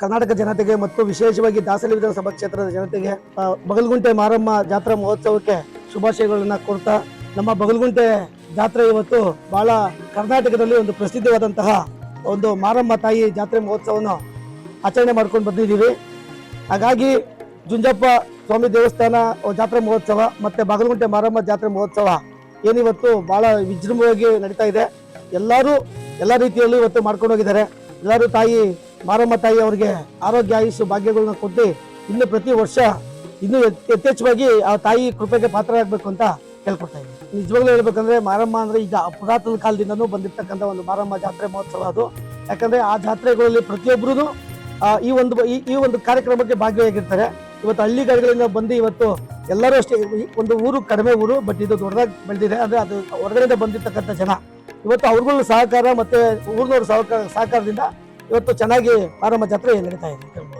ಕರ್ನಾಟಕ ಜನತೆಗೆ ಮತ್ತು ವಿಶೇಷವಾಗಿ ದಾಸಲಿ ವಿಧಾನಸಭಾ ಕ್ಷೇತ್ರದ ಜನತೆಗೆ ಬಗಲ್ಗುಂಟೆ ಮಾರಮ್ಮ ಜಾತ್ರಾ ಮಹೋತ್ಸವಕ್ಕೆ ಶುಭಾಶಯಗಳನ್ನ ಕೊಡ್ತಾ, ನಮ್ಮ ಬಗಲ್ಗುಂಟೆ ಜಾತ್ರೆ ಇವತ್ತು ಬಹಳ ಕರ್ನಾಟಕದಲ್ಲಿ ಒಂದು ಪ್ರಸಿದ್ಧವಾದಂತಹ ಒಂದು ಮಾರಮ್ಮ ತಾಯಿ ಜಾತ್ರೆ ಮಹೋತ್ಸವವನ್ನು ಆಚರಣೆ ಮಾಡ್ಕೊಂಡು ಬಂದಿದ್ದೀವಿ. ಹಾಗಾಗಿ ಜುಂಜಪ್ಪ ಸ್ವಾಮಿ ದೇವಸ್ಥಾನ ಜಾತ್ರೆ ಮಹೋತ್ಸವ ಮತ್ತು ಬಾಗಲಗುಂಟೆ ಮಾರಮ್ಮ ಜಾತ್ರೆ ಮಹೋತ್ಸವ ಏನಿವತ್ತು ಬಹಳ ವಿಜೃಂಭವಾಗಿ ನಡೀತಾ ಇದೆ. ಎಲ್ಲರೂ ಎಲ್ಲ ರೀತಿಯಲ್ಲೂ ಇವತ್ತು ಮಾಡ್ಕೊಂಡು ಹೋಗಿದ್ದಾರೆ. ಎಲ್ಲರೂ ತಾಯಿ ಮಾರಮ್ಮ ತಾಯಿ ಅವರಿಗೆ ಆರೋಗ್ಯ ಆಯುಷು ಭಾಗ್ಯಗಳನ್ನ ಕೊಟ್ಟು ಇನ್ನು ಪ್ರತಿ ವರ್ಷ ಇನ್ನು ಯಥ್- ಯಥೇಚ್ಛವಾಗಿ ಆ ತಾಯಿ ಕೃಪೆಗೆ ಪಾತ್ರರಾಗಬೇಕು ಅಂತ ಕೇಳ್ಕೊಡ್ತಾ ಇದ್ದೀನಿ. ನಿಜವಾಗ್ಲೂ ಹೇಳ್ಬೇಕಂದ್ರೆ ಮಾರಮ್ಮ ಅಂದ್ರೆ ಈಗ ಪುರಾತನ ಕಾಲದಿಂದನೂ ಬಂದಿರ್ತಕ್ಕಂಥ ಒಂದು ಮಾರಮ್ಮ ಜಾತ್ರೆ ಮಹೋತ್ಸವ ಅದು. ಯಾಕಂದ್ರೆ ಆ ಜಾತ್ರೆಗಳಲ್ಲಿ ಪ್ರತಿಯೊಬ್ಬರು ಈ ಒಂದು ಈ ಒಂದು ಕಾರ್ಯಕ್ರಮಕ್ಕೆ ಭಾಗಿಯಾಗಿರ್ತಾರೆ. ಇವತ್ತು ಹಳ್ಳಿಗಳಿಂದ ಬಂದು ಇವತ್ತು ಎಲ್ಲರೂ ಅಷ್ಟೇ ಒಂದು ಊರು ಕಡಿಮೆ ಊರು ಬಟ್ ಇದು ದೊಡ್ಡದಾಗಿ ಬೆಳೆದಿದೆ. ಅಂದ್ರೆ ಅದು ಹೊರಗಡೆಯಿಂದ ಬಂದಿರ್ತಕ್ಕಂಥ ಜನ. ಇವತ್ತು ಅವ್ರಗಳ ಸಹಕಾರ ಮತ್ತೆ ಊರಿನವ್ರ ಸಹಕಾರ, ಸಹಕಾರದಿಂದ ಇವತ್ತು ಚೆನ್ನಾಗಿ ಮಾರಮ್ಮ ಜಾತ್ರೆ ನಡೀತಾ ಇದೆ.